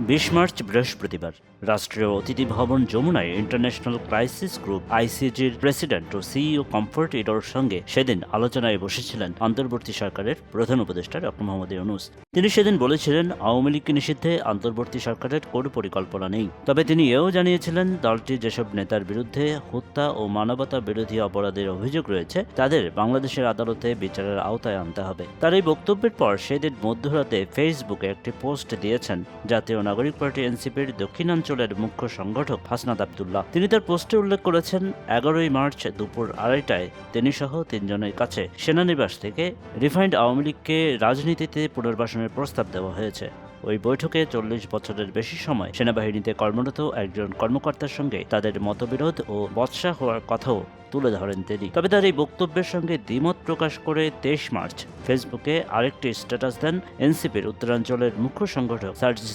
বিশ মার্চ বৃহস্পতিবার, রাষ্ট্রীয় অতিথি ভবন যমুনায় ইন্টারন্যাশনাল ক্রাইসিস গ্রুপ আইসিজির প্রেসিডেন্ট ও সিইও কমফোর্ট ইডোর সঙ্গে সেদিন আলোচনায় বসেছিলেন অন্তর্বর্তী সরকারের প্রধান উপদেষ্টা ডক্টর মোহাম্মদ ইউনুস। তিনি সেদিন বলেছিলেন, আওয়ামী লীগকে নিষিদ্ধে অন্তর্বর্তী সরকারের কোনো পরিকল্পনা নেই। তবে তিনি এও জানিয়েছিলেন, দলটি যেসব নেতার বিরুদ্ধে হত্যা ও মানবতা বিরোধী অপরাধের অভিযোগ রয়েছে, তাদের বাংলাদেশের আদালতে বিচারের আওতায় আনতে হবে। তার এই বক্তব্যের পর সেদিন মধ্যরাতে ফেসবুকে একটি পোস্ট দিয়েছেন জাতীয় নাগরিক পার্টি এনসিপির দক্ষিণাঞ্চলের মুখ্য সংগঠক হাসনাত আবদুল্লাহ। তিনি তার পোস্টে উল্লেখ করেছেন, এগারোই মার্চ দুপুর আড়াইটায় তিনি সহ তিনজনের কাছে সেনানিবাস থেকে রিফাইন্ড আওয়ামী লীগকে রাজনীতিতে পুনর্বাসনের প্রস্তাব দেওয়া হয়েছে। ওই বৈঠকে চল্লিশ বছরের বেশি সময় সেনাবাহিনীতে কর্মরত একজন কর্মকর্তার সঙ্গে তাদের মতবিরোধ ও বৎসা হওয়ার কথাও তুলে ধরেন তিনি। তবে তার এই বক্তব্যের সঙ্গে দ্বিমত প্রকাশ করে তেইশ মার্চ ফেসবুকে আরেকটি স্ট্যাটাস দেন এনসিপির উত্তরাঞ্চলের মুখ্য সংগঠক সার্জিস